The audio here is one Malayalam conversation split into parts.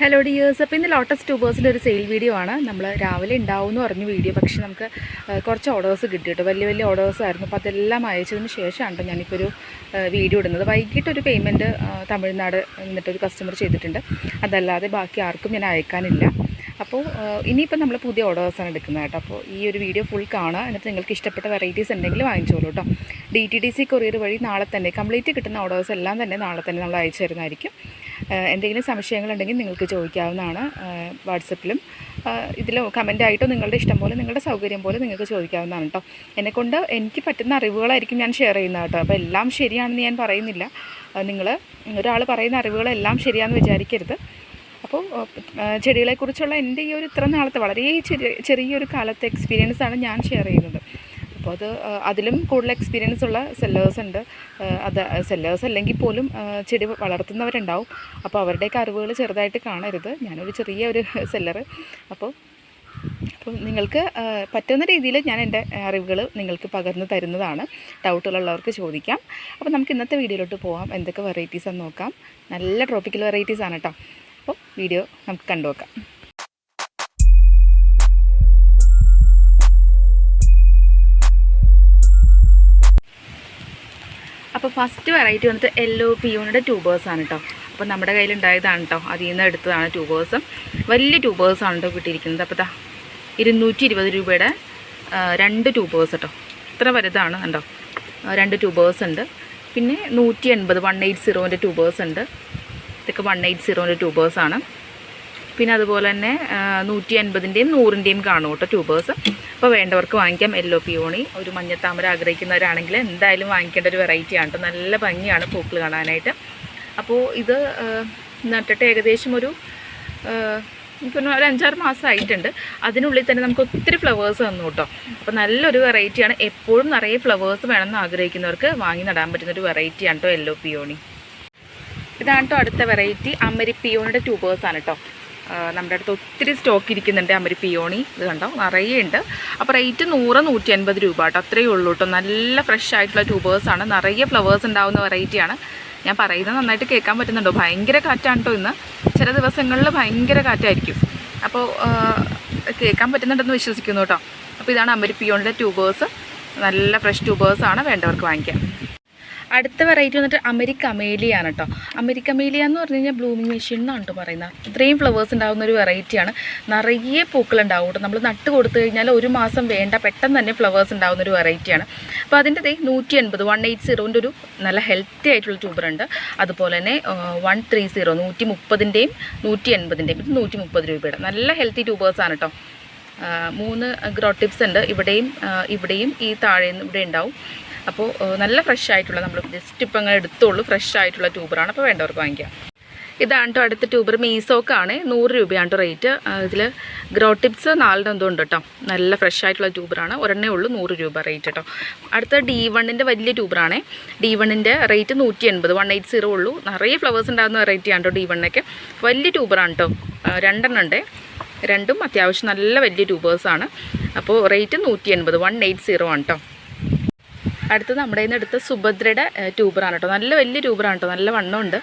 ഹലോ ഡിയേഴ്സ് അപ്പോൾ ഇന്ന് ലോട്ടസ് ട്യൂബേഴ്സിന്റെ ഒരു സെയിൽ വീഡിയോ ആണ്. നമ്മൾ രാവിലെ ഉണ്ടാവും എന്ന് പറഞ്ഞു വീഡിയോ പക്ഷേ നമുക്ക് കുറച്ച് ഓർഡേഴ്സ് കിട്ടി കേട്ടോ വലിയ വലിയ ഓർഡേഴ്സ് ആയിരുന്നു. അപ്പോൾ അതെല്ലാം അയച്ചതിന് ശേഷമാണ് കേട്ടോ ഞാനിപ്പോൾ ഒരു വീഡിയോ ഇടുന്നത്. വൈകിട്ട് ഒരു പേയ്മെന്റ് തമിഴ്നാട് എന്നിട്ടൊരു കസ്റ്റമർ ചെയ്തിട്ടുണ്ട്. അതല്ലാതെ ബാക്കി ആർക്കും ഞാൻ അയക്കാനില്ല. അപ്പോൾ ഇനിയിപ്പോൾ നമ്മൾ പുതിയ ഓർഡേഴ്സാണ് എടുക്കുന്നത് കേട്ടോ. അപ്പോൾ ഈ ഒരു വീഡിയോ ഫുൾ കാണുക. എന്നിട്ട് നിങ്ങൾക്ക് ഇഷ്ടപ്പെട്ട വെറൈറ്റീസ് ഉണ്ടെങ്കിൽ വാങ്ങിച്ചോളൂ കേട്ടോ. D T D C courier വഴി നാളെ തന്നെ കംപ്ലീറ്റ് കിട്ടുന്ന ഓർഡേഴ്സ് എല്ലാം തന്നെ നാളെ തന്നെ നമ്മൾ അയച്ചു തരുന്നതായിരിക്കും. എന്തെങ്കിലും സംശയങ്ങളുണ്ടെങ്കിൽ നിങ്ങൾക്ക് ചോദിക്കാവുന്നതാണ് വാട്സപ്പിലും. ഇതിൽ കമന്റായിട്ടോ നിങ്ങളുടെ ഇഷ്ടം പോലെ നിങ്ങളുടെ സൗകര്യം പോലെ നിങ്ങൾക്ക് ചോദിക്കാവുന്നതാണ് കേട്ടോ എന്നെക്കൊണ്ട് എനിക്ക് പറ്റുന്ന അറിവുകളായിരിക്കും ഞാൻ ഷെയർ ചെയ്യുന്നത് കേട്ടോ അപ്പോൾ എല്ലാം ശരിയാണെന്ന് ഞാൻ പറയുന്നില്ല. നിങ്ങൾ ഒരാൾ പറയുന്ന അറിവുകളെല്ലാം ശരിയാണെന്ന് വിചാരിക്കരുത്. അപ്പോൾ ചെടികളെക്കുറിച്ചുള്ള എന്റെ ഈ ഒരു ഇത്ര നാളത്തെ വളരെ ചെറിയ ചെറിയൊരു കാലത്തെ എക്സ്പീരിയൻസാണ് ഞാൻ ഷെയർ ചെയ്യുന്നത്. അപ്പോൾ അത് അതിലും കൂടുതൽ എക്സ്പീരിയൻസ് ഉള്ള സെല്ലേഴ്സ് ഉണ്ട്. അത് സെല്ലേഴ്സ് അല്ലെങ്കിൽ പോലും ചെടി വളർത്തുന്നവരുണ്ടാവും. അപ്പോൾ അവരുടെയൊക്കെ അറിവുകൾ ചെറുതായിട്ട് കാണരുത്. ഞാനൊരു ചെറിയ ഒരു സെല്ലർ അപ്പോൾ അപ്പോൾ നിങ്ങൾക്ക് പറ്റുന്ന രീതിയിൽ ഞാൻ എന്റെ അറിവുകൾ നിങ്ങൾക്ക് പകർന്നു തരുന്നതാണ്. ഡൗട്ടുകളുള്ളവർക്ക് ചോദിക്കാം. അപ്പോൾ നമുക്ക് ഇന്നത്തെ വീഡിയോയിലോട്ട് പോകാം എന്തൊക്കെ വെറൈറ്റീസ് എന്ന് നോക്കാം. നല്ല ട്രോപ്പിക്കൽ വെറൈറ്റീസ് ആണ് കേട്ടോ. അപ്പോൾ വീഡിയോ നമുക്ക് കണ്ടു നോക്കാം അപ്പോൾ ഫസ്റ്റ് വെറൈറ്റി വന്നിട്ട് യെല്ലോ പിയൂണിന്റെ ട്യൂബേഴ്സാണ് കേട്ടോ അപ്പോൾ നമ്മുടെ കയ്യിലുണ്ടായതാണ് കേട്ടോ അതിൽ നിന്ന് എടുത്തതാണ് ട്യൂബേഴ്സും വലിയ ട്യൂബേഴ്സാണ് കേട്ടോ കിട്ടിയിരിക്കുന്നത്. അപ്പോൾ ദാ ഇരുന്നൂറ്റി ഇരുപത് രൂപയുടെ രണ്ട് ട്യൂബേഴ്സ് കേട്ടോ ഇത്ര വലുതാണ് കണ്ടോ? രണ്ട് ട്യൂബേഴ്സ് ഉണ്ട്. പിന്നെ നൂറ്റി എൺപത് വൺ എയ്റ്റ് സീറോന്റെ ട്യൂബേഴ്സ് ഉണ്ട്. ഇതൊക്കെ വൺ എയ്റ്റ് സീറോന്റെ ട്യൂബേഴ്സാണ് പിന്നെ അതുപോലെ തന്നെ നൂറ്റി അൻപതിന്റെയും നൂറിന്റെയും കാണും കേട്ടോ ട്യൂബേഴ്സ് അപ്പോൾ വേണ്ടവർക്ക് വാങ്ങിക്കാം. യെല്ലോ പിയോണി ഒരു മഞ്ഞത്താമര ആഗ്രഹിക്കുന്നവരാണെങ്കിൽ എന്തായാലും വാങ്ങിക്കേണ്ട ഒരു വെറൈറ്റി ആണ് നല്ല ഭംഗിയാണ് പൂക്കൾ കാണാനായിട്ട്. അപ്പോൾ ഇത് നട്ടിട്ട് ഏകദേശം ഒരു എനിക്കൊന്ന് ഒരു അഞ്ചാറ് മാസം ആയിട്ടുണ്ട്. അതിനുള്ളിൽ തന്നെ നമുക്ക് ഒത്തിരി ഫ്ലവേഴ്സ് തന്നു കേട്ടോ അപ്പോൾ നല്ലൊരു വെറൈറ്റിയാണ് എപ്പോഴും നിറയെ ഫ്ലവേഴ്സ് വേണമെന്ന് ആഗ്രഹിക്കുന്നവർക്ക് വാങ്ങി നടാൻ പറ്റുന്ന ഒരു വെറൈറ്റിയാണ് കേട്ടോ യെല്ലോ പിയോണി ഇതാണ് കേട്ടോ അടുത്ത വെറൈറ്റി അമരി പിയോണിയുടെ ട്യൂബേഴ്സാണ് കേട്ടോ നമ്മുടെ അടുത്ത് ഒത്തിരി സ്റ്റോക്ക് ഇരിക്കുന്നുണ്ട് അമരി പിയോണി. ഇത് കണ്ടോ? നിറയെ ഉണ്ട്. അപ്പോൾ റേറ്റ് നൂറ് നൂറ്റി അൻപത് രൂപ കേട്ടോ. അത്രയേ ഉള്ളൂ കേട്ടോ. നല്ല ഫ്രഷ് ആയിട്ടുള്ള ട്യൂബേഴ്സാണ് നിറയെ ഫ്ലവേഴ്സ് ഉണ്ടാവുന്ന വെറൈറ്റിയാണ് ഞാൻ പറയുന്നത് നന്നായിട്ട് കേൾക്കാൻ പറ്റുന്നുണ്ടോ? ഭയങ്കര കാറ്റാണ് കേട്ടോ ഇന്ന്. ചില ദിവസങ്ങളിൽ ഭയങ്കര കാറ്റായിരിക്കും. അപ്പോൾ കേൾക്കാൻ പറ്റുന്നുണ്ടെന്ന് വിശ്വസിക്കുന്നു കേട്ടോ. അപ്പോൾ ഇതാണ് അമരി പിയോണിന്റെ ട്യൂബേഴ്സ് നല്ല ഫ്രഷ് ട്യൂബേഴ്സാണ് വേണ്ടവർക്ക് വാങ്ങിക്കാം അടുത്ത വെറൈറ്റി വന്നിട്ട് അമേരിക്ക അമേലിയാണ് കേട്ടോ അമേരിക്ക അമേലിയ എന്ന് പറഞ്ഞു കഴിഞ്ഞാൽ ബ്ലൂമിങ് മെഷീൻ എന്നാണ് കേട്ടോ പറയുന്നത്. ഇത്രയും ഫ്ലവേഴ്സ് ഉണ്ടാകുന്ന ഒരു വെറൈറ്റിയാണ് നിറയെ പൂക്കൾ ഉണ്ടാവും നമ്മൾ നട്ട് കൊടുത്തു കഴിഞ്ഞാൽ ഒരു മാസം വേണ്ട പെട്ടെന്ന് തന്നെ ഫ്ലവേഴ്സ് ഉണ്ടാകുന്ന ഒരു വെറൈറ്റിയാണ് അപ്പോൾ അതിന്റെ തേ നൂറ്റി എൺപത് വൺ എയ്റ്റ് സീറോന്റെ ഒരു നല്ല ഹെൽത്തി ആയിട്ടുള്ള ട്യൂബർ ഉണ്ട്. അതുപോലെ തന്നെ വൺ ത്രീ സീറോ നൂറ്റി മുപ്പതിന്റെയും നൂറ്റി എൺപതിന്റെയും ഇത് നൂറ്റി മുപ്പത് രൂപയുടെ നല്ല ഹെൽത്തി ട്യൂബേഴ്സാണ് കേട്ടോ മൂന്ന് ഗ്രോ ടിപ്സ് ഉണ്ട്. ഇവിടെയും ഇവിടെയും ഈ താഴെ ഇവിടെ ഉണ്ടാവും. അപ്പോൾ നല്ല ഫ്രഷ് ആയിട്ടുള്ള നമ്മൾ ജസ്റ്റ് ഇപ്പം അങ്ങനെ എടുത്തോളൂ ഫ്രഷ് ആയിട്ടുള്ള ട്യൂബറാണ് അപ്പോൾ വേണ്ടവർക്ക് വാങ്ങിക്കാം. ഇതാണ് കേട്ടോ അടുത്ത ട്യൂബർ മീസോക്കാണ് നൂറ് രൂപയാണ് കേട്ടോ റേറ്റ് ഇതിൽ ഗ്രോ ടിപ്സ് എന്തോ ഉണ്ട് കേട്ടോ നല്ല ഫ്രഷ് ആയിട്ടുള്ള ട്യൂബറാണ് ഒരെണ്ണേ ഉള്ളൂ നൂറ് രൂപ റേറ്റ് കേട്ടോ അടുത്ത ഡി വണ്ണിന്റെ വലിയ ട്യൂബറാണ് ഡി വണ്ണിന്റെ റേറ്റ് നൂറ്റി എൺപത് വൺ എയ്റ്റ് സീറോ ഉള്ളൂ. നിറയെ ഫ്ലവേഴ്സ് ഉണ്ടാകുന്ന വെറൈറ്റി ആണ് കേട്ടോ ഡി വണ്ണൊക്കെ വലിയ ട്യൂബറാണ് കേട്ടോ രണ്ടെണ്ണം ഉണ്ട്. രണ്ടും അത്യാവശ്യം നല്ല വലിയ ട്യൂബേഴ്സാണ് അപ്പോൾ റേറ്റ് നൂറ്റി എൺപത് വൺ എയ്റ്റ് സീറോ ആണ് കേട്ടോ അടുത്തത് നമ്മുടെ നിന്ന് എടുത്ത സുഭദ്രയുടെ ട്യൂബറാണ് കേട്ടോ. നല്ല വലിയ ട്യൂബറാണ് കേട്ടോ. നല്ല വണ്ണമുണ്ട്.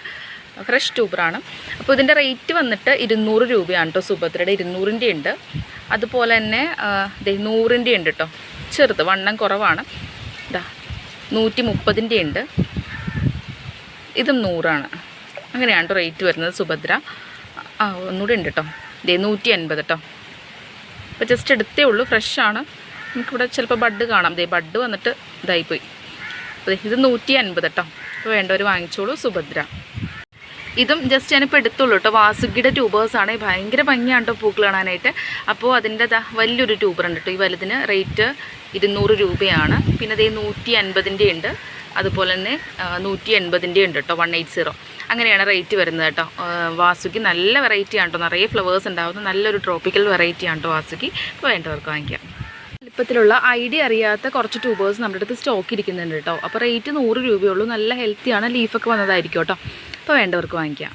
ഫ്രഷ് ട്യൂബറാണ്. അപ്പോൾ ഇതിന്റെ റേറ്റ് വന്നിട്ട് ഇരുന്നൂറ് രൂപയാണ് കേട്ടോ സുഭദ്രയുടെ. ഇരുന്നൂറിന്റെ ഉണ്ട്. അതുപോലെ തന്നെ നൂറിന്റെ ഉണ്ട് കേട്ടോ. ചെറുത് വണ്ണം കുറവാണ്. ഇതാ നൂറ്റി മുപ്പതിന്റെ ഉണ്ട്. ഇതും നൂറാണ്. അങ്ങനെയാണ് കേട്ടോ റേറ്റ് വരുന്നത് സുഭദ്ര. ആ ഒന്നുകൂടി ഉണ്ട് കേട്ടോ. ഇതേ നൂറ്റി അൻപത് കേട്ടോ. അപ്പോൾ ജസ്റ്റ് എടുത്തേ ഉള്ളൂ. ഫ്രഷാണ് നമുക്കിവിടെ ചിലപ്പോൾ ബഡ് കാണാം. ഇതേ ബഡ് വന്നിട്ട് ഇതായിപ്പോയി. അപ്പോൾ ഇത് നൂറ്റി അൻപത് കേട്ടോ അപ്പോൾ വേണ്ടവർ വാങ്ങിച്ചോളൂ സുഭദ്ര. ഇതും ജസ്റ്റ് ഞാനിപ്പോൾ എടുത്തുള്ളൂ കേട്ടോ വാസുകിയുടെ ട്യൂബേഴ്സാണ്. ഭയങ്കര ഭംഗിയാണ് കേട്ടോ പൂക്കൾ കാണാനായിട്ട്. അപ്പോൾ അതിന്റെ വലിയൊരു ട്യൂബർ ഉണ്ട് കേട്ടോ ഈ വലുതിന് റേറ്റ് ഇരുന്നൂറ് രൂപയാണ്. പിന്നെ അതേ നൂറ്റി അൻപതിന്റെ ഉണ്ട്. അതുപോലെ തന്നെ നൂറ്റി എൺപതിന്റെ ഉണ്ട് കേട്ടോ വൺ എയ്റ്റ് സീറോ. അങ്ങനെയാണ് റേറ്റ് വരുന്നത് കേട്ടോ വാസുകി നല്ല വെറൈറ്റിയാണ് കേട്ടോ നിറയെ ഫ്ലവേഴ്സ് ഉണ്ടാകുന്ന നല്ലൊരു ട്രോപ്പിക്കൽ വെറൈറ്റിയാണ് കേട്ടോ വാസുകി. വേണ്ടവർക്ക് വാങ്ങിക്കാം. വലിപ്പത്തിലുള്ള ഐഡിയ അറിയാത്ത കുറച്ച് ട്യൂബേഴ്സ് നമ്മുടെ അടുത്ത് സ്റ്റോക്ക് ഇരിക്കുന്നുണ്ട് കേട്ടോ. അപ്പോൾ റേറ്റ് നൂറ് രൂപയുള്ളൂ. നല്ല ഹെൽത്തിയാണ് ലീഫൊക്കെ വന്നതായിരിക്കും കേട്ടോ. അപ്പോൾ വേണ്ടവർക്ക് വാങ്ങിക്കാം.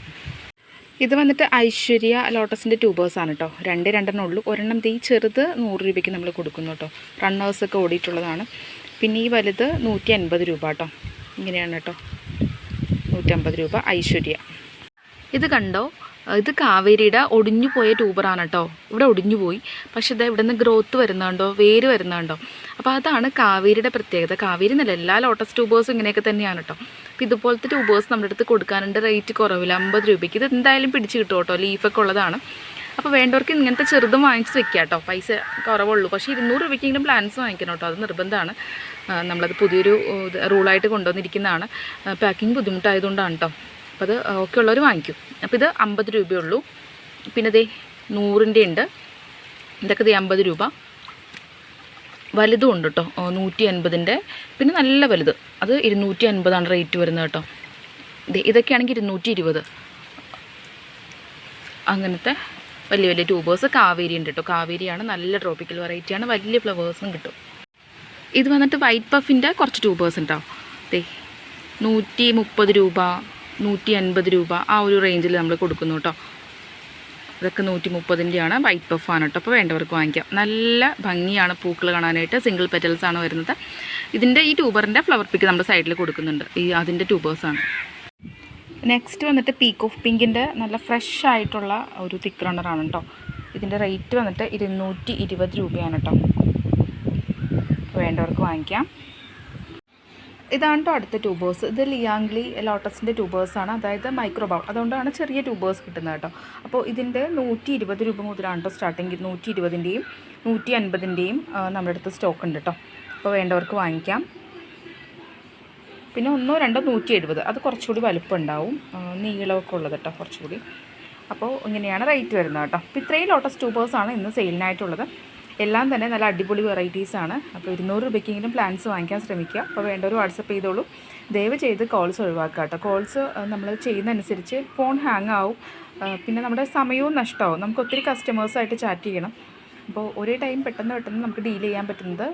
ഇത് വന്നിട്ട് ഐശ്വര്യ ലോട്ടസിന്റെ ട്യൂബേഴ്സാണ് കേട്ടോ. രണ്ട് രണ്ടെണ്ണം ഉള്ളൂ. ഒരെണ്ണം തീ ചെറുത് നൂറ് രൂപയ്ക്ക് നമ്മൾ കൊടുക്കുന്നു കേട്ടോ. റണ്ണേഴ്സൊക്കെ ഓടിയിട്ടുള്ളതാണ്. പിന്നെ ഈ വലുത് നൂറ്റി അൻപത് രൂപ കേട്ടോ. ഇങ്ങനെയാണ് കേട്ടോ. നൂറ്റമ്പത് രൂപ ഐശ്വര്യ. ഇത് കണ്ടോ? ഇത് കാവേരിയുടെ ഒടിഞ്ഞു പോയ ട്യൂബറാണ് കേട്ടോ. ഇവിടെ ഒടിഞ്ഞു പോയി. പക്ഷേ ഇത് ഇവിടെ നിന്ന് ഗ്രോത്ത് വരുന്നുണ്ടോ? വേര് വരുന്നുണ്ടോ? അപ്പോൾ അതാണ് കാവേരിയുടെ പ്രത്യേകത. കാവേരി എന്നല്ല എല്ലാ ലോട്ടസ് ട്യൂബേഴ്സും ഇങ്ങനെയൊക്കെ തന്നെയാണ് കേട്ടോ. അപ്പോൾ ഇതുപോലത്തെ ട്യൂബേഴ്സ് നമ്മുടെ അടുത്ത് കൊടുക്കാനുണ്ട്. റേറ്റ് കുറവില്ല. അമ്പത് രൂപയ്ക്ക്. ഇത് എന്തായാലും പിടിച്ച് കിട്ടും കേട്ടോ. ലീഫൊക്കെ ഉള്ളതാണ്. അപ്പോൾ വേണ്ടവർക്ക് ഇങ്ങനത്തെ ചെറുതും വാങ്ങിച്ച് വെക്കുക കേട്ടോ. പൈസ കുറവുള്ളൂ. പക്ഷേ ഇരുന്നൂറ് രൂപയ്ക്കെങ്കിലും പ്ലാൻസ് വാങ്ങിക്കണം കേട്ടോ. അത് നിർബന്ധമാണ്. നമ്മളത് പുതിയൊരു റൂളായിട്ട് കൊണ്ടുവന്നിരിക്കുന്നതാണ്. പാക്കിംഗ് ബുദ്ധിമുട്ടായതുകൊണ്ടാണ് കേട്ടോ. അപ്പോൾ അത് ഓക്കെ ഉള്ളവർ വാങ്ങിക്കും. അപ്പോൾ ഇത് അമ്പത് രൂപയുള്ളൂ പിന്നെ ദേ നൂറിന്റെ ഉണ്ട് ഇതൊക്കെ ദേ അമ്പത് രൂപ. വലുതും ഉണ്ട് കേട്ടോ നൂറ്റി അൻപതിന്റെ പിന്നെ നല്ല വലുത്. അത് ഇരുന്നൂറ്റി അൻപതാണ് റേറ്റ് വരുന്നത് കേട്ടോ ഇതൊക്കെയാണെങ്കിൽ ഇരുന്നൂറ്റി ഇരുപത് അങ്ങനത്തെ വലിയ വലിയ ട്യൂബേഴ്സ് കാവേരി ഉണ്ട് കേട്ടോ കാവേരിയാണ് നല്ല ട്രോപ്പിക്കൽ വെറൈറ്റിയാണ്. വലിയ ഫ്ലവേഴ്സും കിട്ടും. ഇത് വന്നിട്ട് വൈറ്റ് പഫിന്റെ കുറച്ച് ട്യൂബേഴ്സ് ഉണ്ടാവും ദേ നൂറ്റി മുപ്പത് രൂപ. നൂറ്റി അൻപത് രൂപ ആ ഒരു റേഞ്ചിൽ നമ്മൾ കൊടുക്കുന്നു കേട്ടോ ഇതൊക്കെ നൂറ്റി മുപ്പതിന്റെയാണ് വൈറ്റ് പഫാണ് കേട്ടോ അപ്പോൾ വേണ്ടവർക്ക് വാങ്ങിക്കാം. നല്ല ഭംഗിയാണ് പൂക്കൾ കാണാനായിട്ട്. സിംഗിൾ പെറ്റൽസ് ആണ് വരുന്നത്. ഇതിന്റെ ഈ ട്യൂബറിന്റെ ഫ്ലവർ പിക്ക് നമ്മുടെ സൈഡിൽ കൊടുക്കുന്നുണ്ട്. ഈ അതിന്റെ ട്യൂബേഴ്സാണ് നെക്സ്റ്റ് വന്നിട്ട് പീക്ക് ഓഫ് പിങ്കിന്റെ നല്ല ഫ്രഷ് ആയിട്ടുള്ള ഒരു തിക്ക് റണ്ണറാണ് കേട്ടോ ഇതിന്റെ റേറ്റ് വന്നിട്ട് ഇരുന്നൂറ്റി ഇരുപത് രൂപയാണ് കേട്ടോ വേണ്ടവർക്ക് വാങ്ങിക്കാം. ഇതാണ് കേട്ടോ അടുത്ത ട്യൂബേഴ്സ് ഇത് ലിയാംഗ്ലി ലോട്ടസിന്റെ ട്യൂബേഴ്സാണ് അതായത് മൈക്രോബൗൾ അതുകൊണ്ടാണ് ചെറിയ ട്യൂബേഴ്സ് കിട്ടുന്നത് കേട്ടോ അപ്പോൾ ഇതിന്റെ നൂറ്റി ഇരുപത് രൂപ മുതലാണ് കേട്ടോ സ്റ്റാർട്ടിങ് നൂറ്റി ഇരുപതിന്റെയും നൂറ്റി അൻപതിന്റെയും നമ്മുടെ അടുത്ത് സ്റ്റോക്ക് ഉണ്ട് കേട്ടോ അപ്പോൾ വേണ്ടവർക്ക് വാങ്ങിക്കാം. പിന്നെ ഒന്നോ രണ്ടോ നൂറ്റി എഴുപത് അത് കുറച്ചുകൂടി വലുപ്പം ഉണ്ടാവും നീളമൊക്കെ ഉള്ളത് കേട്ടോ കുറച്ചുകൂടി. അപ്പോൾ ഇങ്ങനെയാണ് റേറ്റ് വരുന്നത് കേട്ടോ അപ്പോൾ ഇത്രയും ലോട്ടസ് ട്യൂബേഴ്സാണ് ഇന്ന് സെയിലിനായിട്ടുള്ളത് എല്ലാം തന്നെ നല്ല അടിപൊളി വെറൈറ്റീസ് ആണ്. അപ്പോൾ ഇരുന്നൂറ് രൂപയ്ക്കെങ്കിലും പ്ലാൻസ് വാങ്ങിക്കാൻ ശ്രമിക്കുക. അപ്പോൾ വേണ്ടവർ വാട്സപ്പ് ചെയ്തോളൂ. ദയവ് ചെയ്ത് കോൾസ് ഒഴിവാക്കുക കേട്ടോ. കോൾസ് നമ്മൾ ചെയ്യുന്നതനുസരിച്ച് ഫോൺ ഹാങ് ആവും. പിന്നെ നമ്മുടെ സമയവും നഷ്ടമാവും. നമുക്ക് ഒത്തിരി കസ്റ്റമേഴ്സായിട്ട് ചാറ്റ് ചെയ്യണം. അപ്പോൾ ഒരേ ടൈം പെട്ടെന്ന് പെട്ടെന്ന് നമുക്ക് ഡീൽ ചെയ്യാൻ പറ്റുന്നത്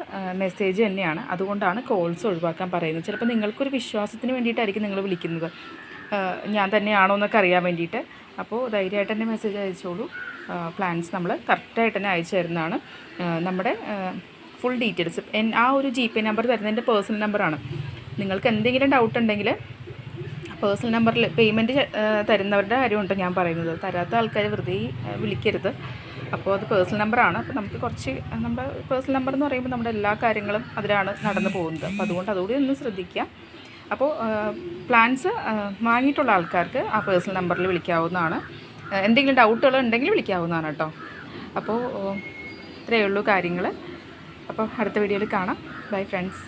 മെസ്സേജ് തന്നെയാണ്. അതുകൊണ്ടാണ് കോൾസ് ഒഴിവാക്കാൻ പറയുന്നത്. ചിലപ്പോൾ നിങ്ങൾക്കൊരു വിശ്വാസത്തിന് വേണ്ടിയിട്ടായിരിക്കും നിങ്ങൾ വിളിക്കുന്നത്. ഞാൻ തന്നെയാണോ എന്നൊക്കെ അറിയാൻ വേണ്ടിയിട്ട്. അപ്പോൾ ധൈര്യമായിട്ട് തന്നെ മെസ്സേജ് അയച്ചോളൂ. പ്ലാൻസ് നമ്മൾ കറക്റ്റായിട്ട് തന്നെ അയച്ചു തരുന്നതാണ്. നമ്മുടെ ഫുൾ ഡീറ്റെയിൽസ് ആ ഒരു ജി പേ നമ്പർ തരുന്നത് എന്റെ പേഴ്സണൽ നമ്പറാണ് നിങ്ങൾക്ക് എന്തെങ്കിലും ഡൗട്ട് ഉണ്ടെങ്കിൽ പേഴ്സണൽ നമ്പറിൽ പേയ്മെന്റ് തരുന്നവരുടെ കാര്യമുണ്ട് ഞാൻ പറയുന്നത്. തരാത്ത ആൾക്കാർ വെറുതെ വിളിക്കരുത്. അപ്പോൾ അത് പേഴ്സണൽ നമ്പറാണ് അപ്പോൾ നമുക്ക് കുറച്ച് നമ്മുടെ പേഴ്സണൽ നമ്പർ എന്ന് പറയുമ്പോൾ നമ്മുടെ എല്ലാ കാര്യങ്ങളും അതിലാണ് നടന്നു പോകുന്നത്. അപ്പോൾ അതുകൊണ്ട് അതുകൂടി ഒന്ന് ശ്രദ്ധിക്കുക. അപ്പോൾ പ്ലാൻസ് വാങ്ങിയിട്ടുള്ള ആൾക്കാർക്ക് ആ പേഴ്സണൽ നമ്പറിൽ വിളിക്കാവുന്നതാണ്. എന്തെങ്കിലും ഡൗട്ടുകൾ ഉണ്ടെങ്കിൽ വിളിക്കാവുന്നതാണ് കേട്ടോ. അപ്പോൾ ഇത്രയേ ഉള്ളൂ കാര്യങ്ങൾ അപ്പോൾ അടുത്ത വീഡിയോയിൽ കാണാം. Bye friends